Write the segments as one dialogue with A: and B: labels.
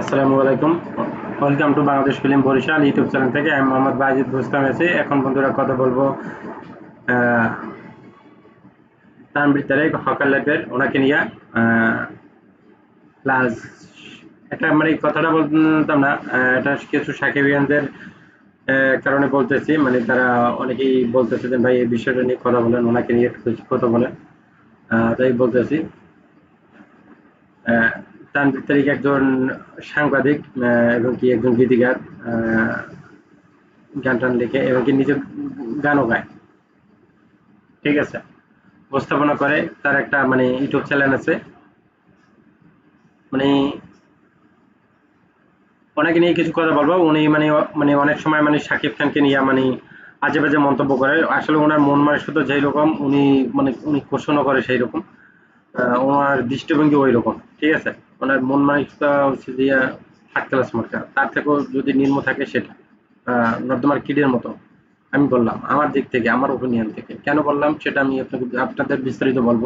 A: আসসালামু আলাইকুম। Welcome to Bangladesh film Barishal YouTube channel থেকে। আমি মোহাম্মদ বাজিদ বুস্তাম আছি। এখন বন্ধুরা কথা বলব আহ, তানভীর তারেক হকার লাইফের ওনাকে নিয়ে। প্লাস এটা মানে কথাটা বলতাম না এটা কিছু সাকিবিয়ানদের কারণে বলতেছি। মানে তারা অনেকেই বলতেছে যে ভাই এই বিষয়টা নিয়ে কথা বলেন ওনাকে নিয়ে কথা বলেন। তাই বলতেছি। তানভীর তারিক একজন সাংবাদিক এবং কি একজন গীতিকার গান টান লিখে এবং কি নিজে গানও গায়। ঠিক আছে? উপস্থাপনা করে, তার একটা মানে ইউটিউব চ্যানেল আছে। মানে ওনাকে নিয়ে কিছু কথা বলব। উনি মানে মানে অনেক সময় মানে শাকিব খানকে নিয়ে মানে আজে বাজে মন্তব্য করে। আসলে ওনার মন মানসিকতা যেই রকম, উনি মানে উনি কোশনও করে সেই রকম। ওনার দৃষ্টিভঙ্গি ওই রকম। ঠিক আছে? ওনার মন মানসিকতা হচ্ছে যে থার্ড ক্লাস মার্কা তার থেকেও যদি নিম্ন থাকে সেটা। নর্দমার কিডের মতো। আমি বললাম, আমার দিক থেকে, আমার ওপিনিয়ন থেকে। কেন বললাম? সেটা আমি আপনাকে আপনাদের বিস্তারিত বলব।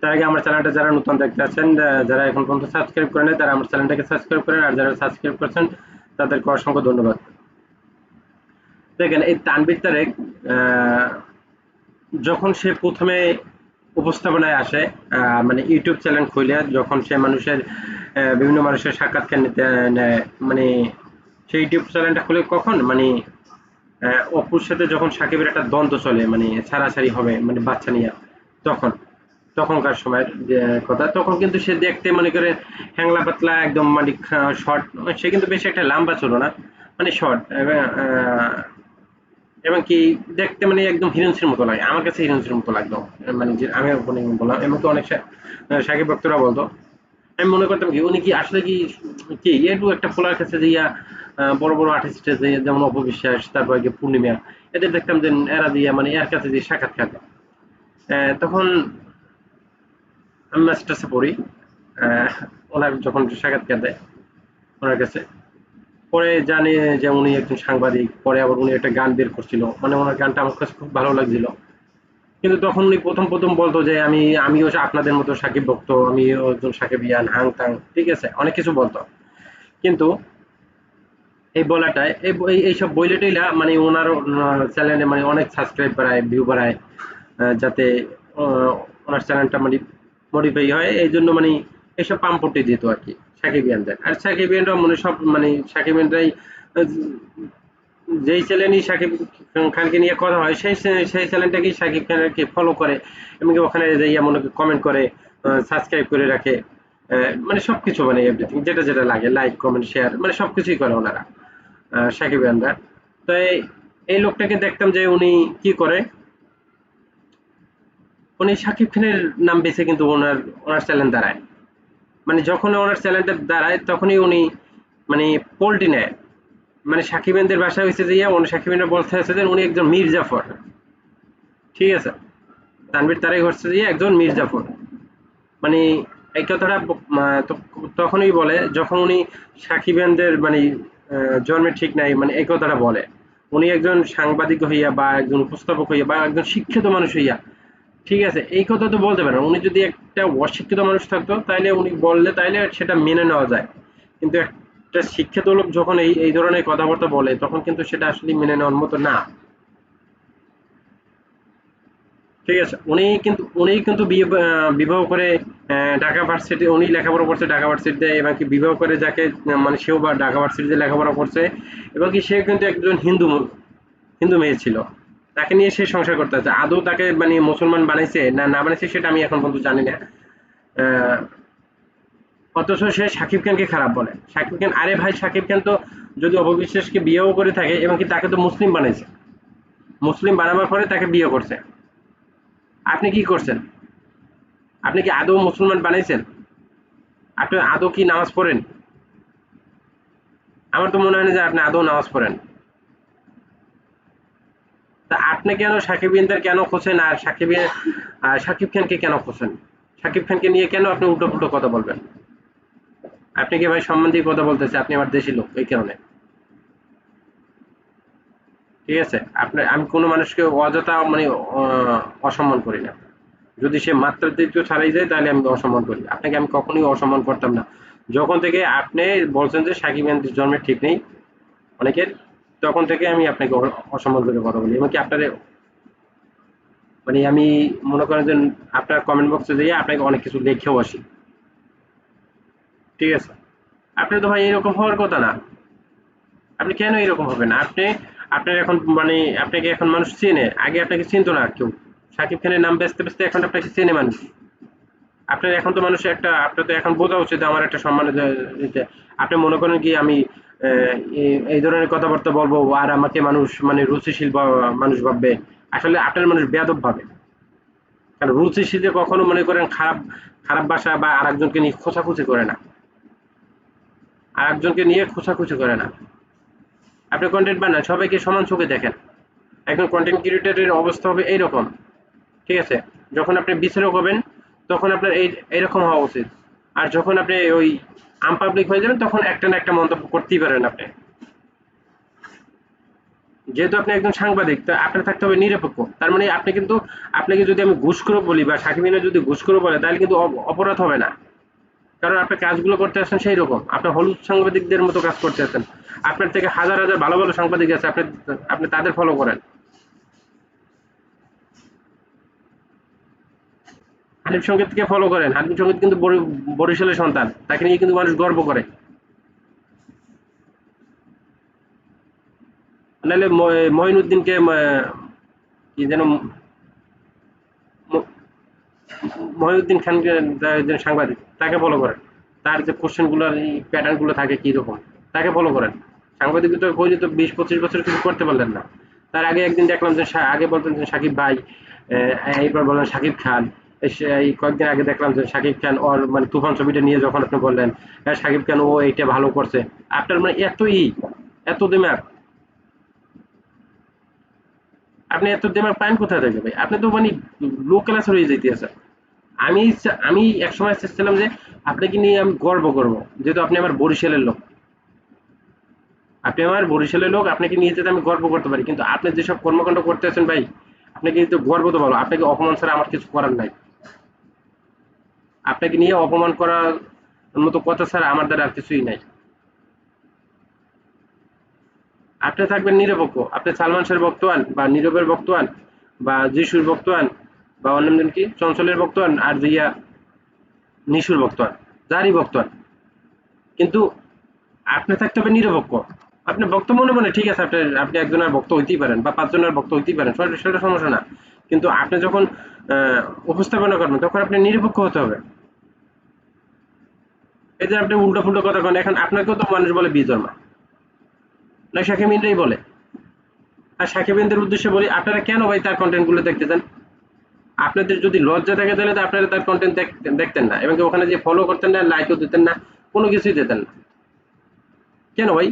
A: তার আগে আমার চ্যানেলটা যারা নতুন দেখতে আছেন যারা এখন পর্যন্ত সাবস্ক্রাইব করেন তারা আমার চ্যানেলটাকে সাবস্ক্রাইব করেন। আর যারা সাবস্ক্রাইব করছেন, তাদেরকে অসংখ্য ধন্যবাদ। দেখেন, এই তানবির তারেক যখন সে প্রথমে উপস্থাপনায় আসে মানে ইউটিউব চ্যানেল খুলে যখন সে মানুষের বিভিন্ন মানুষের সাক্ষাৎকার নিতে মানে সেই ইউটিউব চ্যানেলটা খুলে কখন? মানে অপুর সাথে যখন সাকিবের একটা দ্বন্দ্ব চলে মানে ছাড়াছাড়ি হবে মানে বাচ্চা নিয়ে, তখন, তখনকার সময়ের কথা, তখন কিন্তু সে দেখতে মনে করে হ্যাংলা পাতলা, একদম মানে শর্ট সে কিন্তু বেশি একটা লম্বা ছিল না মানে শর্ট এবং কি দেখতে মানে একদম হিরোইন্সের মতো লাগে আমার কাছে হিরোইন্সের মতো লাগতো মানে যে আমি বললাম এমন তো অনেক সাকিব ভক্তরা বলতো। আমি মনে করতাম কি উনি কি আসলে কি কি একটু একটা ফোলার কাছে দিয়া বড় বড় আর্টিস্ট যেমন অপবিশ্বাস তারপর কি পূর্ণিমা এদের দেখতাম যে এরা দিয়া মানে এর কাছে যে দেয়। আহ, তখন আমি মাস্টার্সে পড়ি ওনার যখন সাক্ষাৎকার দেয় ওনার কাছে। পরে জানি যে উনি একজন সাংবাদিক, পরে আবার উনি একটা গান বের করছিল। মানে ওনার গানটা আমার কাছে খুব ভালো লাগছিল। কিন্তু তখন উনি প্রথম প্রথম বলতো যে আমি, আমিও আপনাদের মতো সাকিব ভক্ত, আমি একজন সাকিব ইয়ান, হাং তাং, ঠিক আছে? অনেক কিছু বলতো। কিন্তু এই বলাটায়, এই এই- এইসব বইলেটাইলা মানে ওনার চ্যানেলে মানে অনেক সাবস্ক্রাইব বাড়ায় ভিউ বাড়ায় যাতে ওনার চ্যানেলটা মানে মডিফাই হয়। এই জন্য মানে এইসব পাম্পটি দিত আর কি। সাকিবিয়ানদের আর সাকিবিয়ানরা মানে সব মানে সাকিবিয়ানরাই যেই চ্যানেলই সাকিব খানকে নিয়ে কথা হয়, সেই সেই চ্যানেলটাকেই সাকিব খানকে ফলো করে এবং কি ওখানে যাইয়া মনে কমেন্ট করে সাবস্ক্রাইব করে রাখে মানে সবকিছু মানে এভরিথিং যেটা যেটা লাগে লাইক কমেন্ট শেয়ার মানে সবকিছুই করে ওনারা সাকিব খানরা তো এই- লোকটাকে দেখতাম যে উনি কি করে, উনি শাকিব খানের নাম বেছে কিন্তু ওনার ওনার চ্যানেল দাঁড়ায়। মানে যখন ওনার চ্যানেলটা দাঁড়ায় তখনই উনি মানে পোল্টি নেয়। মানে সাকিবেনদের বাসা হয়েছে যে উনি সাকিবেনরা বলতে হচ্ছে যে উনি একজন মীর জাফর। ঠিক আছে? তানভীর তারাই হচ্ছে যে একজন মীর জাফর। মানে এই কথাটা তখনই বলে যখন উনি সাকিবেনদের মানে আহ, জন্মের ঠিক নাই মানে এই কথাটা বলে। উনি একজন সাংবাদিক হইয়া বা একজন উপস্থাপক হইয়া বা একজন শিক্ষিত মানুষ হইয়া ঠিক আছে, এই কথা তো বলতে পারেন। উনি যদি একটা অশিক্ষিত মানুষ থাকতো তাহলে উনি বললে তাহলে সেটা মেনে নেওয়া যায়। কিন্তু একটা শিক্ষিত লোক যখন এই এই ধরনের কথাবার্তা বলে, তখন কিন্তু সেটা আসলে মেনে নেওয়ার মতো না। ঠিক আছে, উনি কিন্তু উনি কিন্তু বিবাহ করে ঢাকা ভার্সিটি, উনি লেখাপড়া করছে ঢাকা ভার্সিটিতে, এবং কি বিবাহ করে যাকে মানে সেও বা ঢাকা ভার্সিটিতে লেখাপড়া করছে, এবং কি সে কিন্তু একজন হিন্দু হিন্দু মেয়ে ছিল। তাকে নিয়ে সে সংসার করতে আছে। আদৌ তাকে মানে মুসলমান বানাইছে না না বানাইছে সেটা আমি এখন পর্যন্ত জানি না। অথচ সে শাকিব খানকে খারাপ বলে। শাকিব খান, আরে ভাই শাকিব খান তো যদি অপবিশ্বাসকে বিয়েও করে থাকে এবং কি তাকে তো মুসলিম বানাইছে? মুসলিম বানাবার পরে তাকে বিয়ে করছে। আপনি কি করছেন? আপনি কি আদৌ মুসলমান বানাইছেন? আপনি আদৌ কি নামাজ পড়েন? আমার তো মনে হয় না যে আপনি আদৌ নামাজ পড়েন। তা আপনি কেন সাকিব ইন্দার কেন খোঁজেন আর সাকিব সাকিব খানকে কেন খোঁজেন সাকিব খানকে নিয়ে কেন আপনি উল্টো পুল্টো কথা বলবেন? আপনি কি ভাই সম্মান দিয়ে কথা বলতেছে আপনি আমার দেশি লোক, এই কারণে। ঠিক আছে? আপনার আমি কোনো মানুষকে অযথা মানে অসম্মান করি না। যদি সে মাত্রাতিরিক্ত ছাড়াই যায়, তাহলে আমি অসম্মান করি আপনাকে আমি কখনোই অসম্মান করতাম না। যখন থেকে আপনি বলছেন যে সাকিব জন্মের ঠিক নেই, অনেকের তখন থেকে আমি আপনাকে অসম্মান করে কথা বলি। এমনকি আপনার মানে আমি মনে করেন যে আপনার কমেন্ট বক্সে দিয়ে আপনাকে অনেক কিছু লিখেও আসি। ঠিক আছে? আপনি তো ভাই এরকম হওয়ার কথা না। আপনি কেন এরকম হবেন? আপনি, আপনার এখন মানে আপনাকে এখন মানুষ চেনে। আগে আপনাকে চিনতো না কেউ। সাকিব খানের নাম বেচতে বেচতে এখন আপনাকে চেনে মানুষ। আপনার এখন তো মানুষ একটা, আপনার তো এখন বোঝা উচিত আমার একটা সম্মান আপনি মনে করেন কি আমি এই- ধরনের কথাবার্তা বলব আর আমাকে মানুষ মানে রুচিশীল মানুষ ভাববে। আসলে আপনার মানুষ বেয়াদব ভাবে। কারণ রুচিশীলে কখনো মনে করেন খারাপ খারাপ ভাষা বা আরেকজনকে নিয়ে খোঁচাখুচি করে না। আরেকজনকে নিয়ে খোঁচাখুচি করে না। আপনি কন্টেন্ট বানান, সবাইকে সমান চোখে দেখেন। একজন কন্টেন্ট ক্রিয়েটরের অবস্থা হবে এইরকম। ঠিক আছে? যখন আপনি বিচারক হবেন, তখন আপনার এই, এইরকম হওয়া উচিত। আর যখন আপনি ওই আনপাবলিক হয়ে যাবেন, তখন একটা না একটা মন্তব্য করতেই পারেন আপনি। যেহেতু আপনি একজন সাংবাদিক, তা আপনার থাকতে হবে নিরপেক্ষ। তার মানে আপনি কিন্তু, আপনাকে যদি আমি ঘুষখোর বলি বা সাকিবিনা যদি ঘুষখোর বলে, তাহলে কিন্তু অপরাধ হবে না। কারণ আপনি কাজগুলো করতে আসছেন সেই রকম। আপনি হলুদ সাংবাদিকদের মতো কাজ করতে আসছেন। আপনার থেকে হাজার হাজার ভালো ভালো সাংবাদিক আছে, আপনি আপনি তাদের ফলো করেন। হানিফ সঙ্গীতকে ফলো করেন। হানিফ সংগীত কিন্তু বরিশালের সন্তান। তাকে নিয়ে কিন্তু মানুষ গর্ব করে। নাহলে ম- মঈনুদ্দিনকে কি যেন মহিউদ্দিন খানকে যা- সাংবাদিক, তাকে ফলো করেন। তার যে কোশ্চেনগুলো প্যাটার্নগুলো থাকে কি রকম তাকে ফলো করেন। সাংবাদিকতা করলে তো বিশ, পঁচিশ বছর কিছু করতে পারলেন না। তার আগে একদিন দেখলাম যে আগে বলতেন যে সাকিব ভাই এইবার বললেন সাকিব খান। এই কয়েকদিন আগে দেখলাম যে সাকিব খান ওর মানে তুফান ছবিটা নিয়ে যখন আপনি বললেন হ্যাঁ সাকিব খান ও এইটা ভালো করছে। আপনার মানে এত ই এত দিমাগ। আপনি এত দিমাগ কোথায় ভাই? আপনি তো মানে লো ক্লাস হয়ে আমি আমি একসময় চেয়েছিলাম যে আপনাকে নিয়ে আমি গর্ব করব, যেহেতু আপনি আমার বরিশালের লোক। আপনি আমার বরিশালের লোক, আপনাকে নিয়ে যেতে আমি গর্ব করতে পারি। কিন্তু আপনি যেসব কর্মকাণ্ড করতে আছেন ভাই, আপনাকে কিন্তু গর্ব তো ভালো। আপনাকে অপমান ছাড়া আমার কিছু করার নাই। আপনাকে নিয়ে অপমান করার মতো কথা ছাড়া আমার দ্বারা আর কিছুই নাই। আপনি থাকবেন নিরপেক্ষ আপনি সালমান শাহের বক্তব্য বা নীরবের বক্তব্য বা যিশুর বক্তব্য বা অন্যান্য কি? চঞ্চলের বক্তব্য আর দিয়া নিশুর বক্তব্য যারই বক্তব্য কিন্তু আপনি থাকতে হবে নিরপেক্ষ আপনি বক্তব্য মনে মনে ঠিক আছে, আপনি আপনি একজনের বক্তব্য হইতেই পারেন বা পাঁচজনের বক্তব্য হইতেই পারেন সেটা সমস্যা না। কিন্তু আপনি যখন উপস্থাপনা করবেন তখন আপনি নিরপেক্ষ হতে হবে। এই যে আপনি উল্টো ফুল্টো কথা কন, এখন আপনাকেও তো মানুষ বলে বিজর্মা না শাকিবিনরাই বলে। আর শাকিবিনদের উদ্দেশ্যে বলি, আপনারা কেন ভাই তার কন্টেন্টগুলো দেখতে চান? আপনাদের যদি লজ্জা থাকে, তাহলে তো আপনারা তার কন্টেন্ট দেখতেন না। এবং ওখানে যে ফলো করতেন না লাইকও দিতেন না, কোনো কিছুই দিতেন না। কেন ভাই?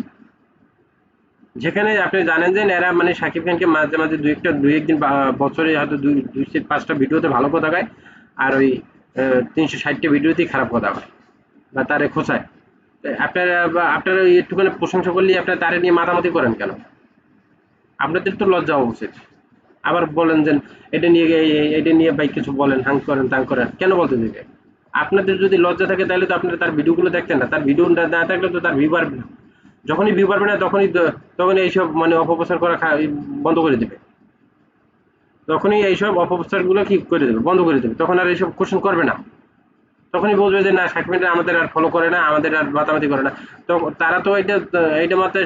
A: যেখানে আপনি জানেন যে এরা মানে শাকিব খানকে মাঝে মাঝে দুই একটা, দুই একদিন বছরে হয়তো দুই দুই পাঁচটা ভিডিওতে ভালো কথা গায় আর ওই তিনশো ষাটটা ভিডিওতেই খারাপ কথা হয় বা তারে খোঁচায়। আপনারা আপনারা একটুখানি প্রশংসা করলে আপনারা তারে নিয়ে মাতামাতি করেন কেন? আপনাদের তো লজ্জা হওয়া উচিত। আবার বলেন যে এটা নিয়ে এটা নিয়ে ভাই কিছু বলেন, হাং করেন, তাং করেন, কেন বলতে দিবে আপনাদের যদি লজ্জা থাকে তাহলে তো আপনারা তার ভিডিওগুলো দেখতেন না, তার ভিডিও না থাকলে তো তার ভিউ বাড়বে যখনই ভিউ পারবে না, তখনই তখনই এইসব মানে অপপ্রচার করা বন্ধ করে দেবে। তখনই এইসব অপপ্রচারগুলো কি করে দেবে? বন্ধ করে দেবে। তখন আর এইসব কোশ্চেন করবে না। তখনই বলবে যে, না সাকিবিনরা আমাদের আর ফলো করে না, আমাদের আর মাতামাতি করে না। তো তারা তো এটা এইটা মাত্র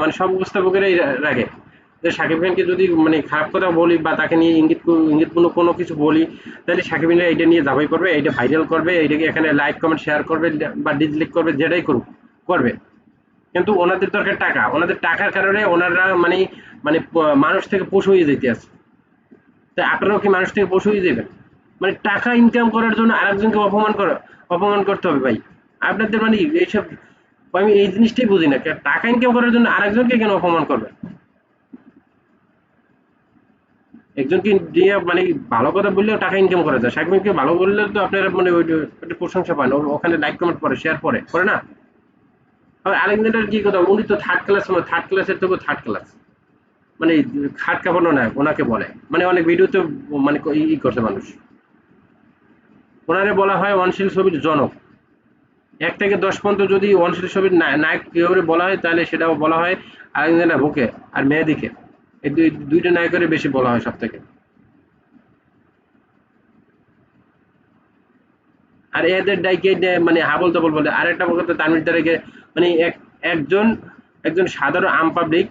A: মানে সব উপস্থাপকেরাই রাখে যে সাকিব খানকে যদি মানে খারাপ কথা বলি বা তাকে নিয়ে ইঙ্গিত ইঙ্গিতপূর্ণ কোনো কিছু বলি, তাহলে সাকিবিনরা এটা নিয়ে দাবাই করবে এটা ভাইরাল করবে, এইটাকে এখানে লাইক কমেন্ট শেয়ার করবে, বা ডিসলাইক করবে, যেটাই করুক, করবে। কিন্তু ওনাদের দরকার টাকা। ওনাদের টাকার কারণে ওনারা মানে মানে মানুষ থেকে পশু হয়ে যেতে আছে। তাই আপনারাও কি মানুষ থেকে পশু হয়ে যাবেন? মানে টাকা ইনকাম করার জন্য আরেকজনকে অপমান করা, অপমান করতে হবে ভাই। আপনাদের মানে এইসব, আমি এই জিনিসটাই বুঝি না। টাকা ইনকাম করার জন্য আরেকজনকে কেন অপমান করবে একজনকে দিয়ে মানে ভালো কথা বললেও টাকা ইনকাম করা যায়। সাকিবকে ভালো বললে তো আপনারা মানে ওই প্রশংসা পান। ওখানে লাইক কমেন্ট করে শেয়ার করে। করে না? আর আলেকজান্ডার কি কথা? উনি তো থার্ড ক্লাস থার্ড ক্লাসের থেকেও থার্ড ক্লাস মানে খাট কাঁপানো না, ওনাকে বলে। মানে অনেক ভিডিওতে মানে ই করছে মানুষ। ওনারে বলা হয় অনশীল ছবির জনক। এক থেকে দশ পর্যন্ত যদি অনশীল ছবির নায়ক করে বলা হয়, তাহলে সেটাও বলা হয় আরেকজনের বুকে আর মেয়েদিকে এই দুই, দুইটা নায়কের বেশি বলা হয় সব থেকে আর এদের ডাইকে মানে হাবল তাবল বলে। আর একটা কথা তানভীর তারেকে মানে এক একজন একজন সাধারণ আম পাবলিক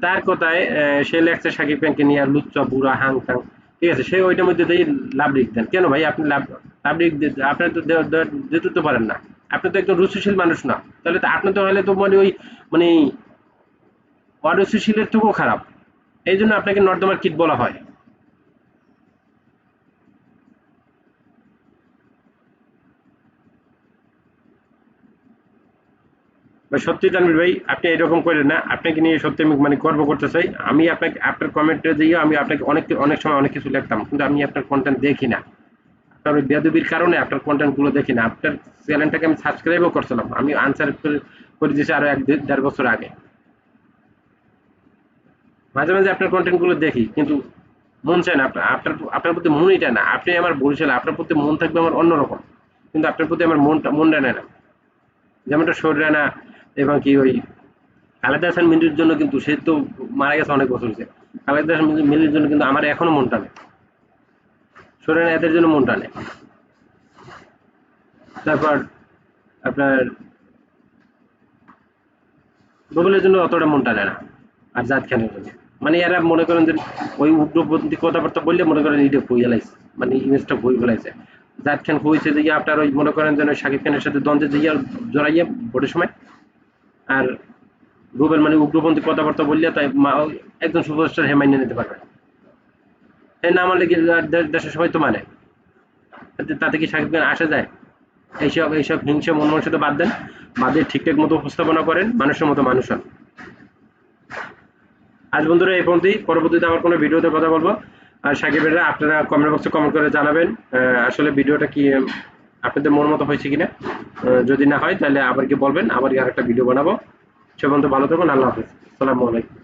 A: তার কথায় সে লেখছে সাকিব খানকে নিয়ে লুচ্চা, বুড়া, হাং টাং ঠিক আছে, সে ওইটার মধ্যে দিয়ে লাভ লিখতেন। কেন ভাই? আপনি লাভ লাভ লিখ আপনার তো দে- তো পারেন না। আপনি তো একজন রুচিশীল মানুষ না। তাহলে তো আপনি তো হলে তো মানে ওই মানে অরুচিশীলের থেকেও খারাপ। এই জন্য আপনাকে নর্দমার কিট বলা হয়। ভাই, সত্যি তানভীর ভাই, আপনি এরকম করেন না। আপনাকে নিয়ে সত্যি আমি মানে গর্ব করতে চাই। আমি আপনাকে, আপনার কমেন্টে দিয়ে আমি আপনাকে অনেক অনেক সময় অনেক কিছু লিখতাম, কিন্তু আমি আপনার কন্টেন্ট দেখি না। আপনার ওই বেদবির কারণে আপনার কন্টেন্টগুলো দেখি না। আপনার চ্যানেলটাকে আমি সাবস্ক্রাইবও করছিলাম। আমি আনসার করে দিয়েছি আরও এক দেড় বছর আগে। মাঝে মাঝে আপনার কন্টেন্টগুলো দেখি, কিন্তু মন চায় না আপনার আপনার আপনার প্রতি মনই চায় না। আপনি আমার বলছেন আপনার প্রতি মন থাকবে আমার অন্যরকম। কিন্তু আপনার প্রতি আমার মনটা মনটা নেয় না। যেমনটা শরীর রানা এবং কি ওই খালেদা হাসান মিন্টুর জন্য কিন্তু সে তো মারা গেছে অনেক বছর হয়েছে। খালেদা হাসান মিন্টুর জন্য কিন্তু আমার এখনও মন টানে। শরীর এদের জন্য মন টানে। তারপর আপনার গুগলের জন্য অতটা মন টানে না, আর জাত খানের জন্য। মানে এরা মনে করেন যে ওই উগ্রপন্থী কথাবার্তা বললে মনে করেন এটা বই ফেলাইছে মানে ইমেজটা বই ফেলাইছে। জাত খান হয়েছে যে আপনার ওই মনে করেন যেন শাকিব খানের সাথে দ্বন্দ্বে যে জড়াইয়া ভোটের সময় আর রুবেল মানে উগ্রপন্থী কথাবার্তা বললে তাই মা- ওই একজন সুপারস্টার হে মাইনে নিতে পারবে। এই না মানলে দেশের সবাই তো মানে? তাতে- কি শাকিব খান আসা যায়? এইসব এইসব হিংসা মন মানসিকতা বাদ দেন। বাদে ঠিকঠাক মতো উপস্থাপনা করেন, মানুষের মতো মানুষ হন। আজ বন্ধুরা এই পর্যন্তই। পরবর্তীতে আবার কোনো ভিডিওতে কথা বলব। আর সাকিবেরা, আপনারা কমেন্ট বক্সে কমেন্ট করে জানাবেন আসলে ভিডিওটা কি আপনাদের মন মতো হয়েছে কিনা? যদি না হয়, তাহলে আবার কি বলবেন, আবার কি আরেকটা ভিডিও বানাবো। সে পর্যন্ত ভালো থাকুন, আল্লাহ হাফিজ। আসসালামু আলাইকুম।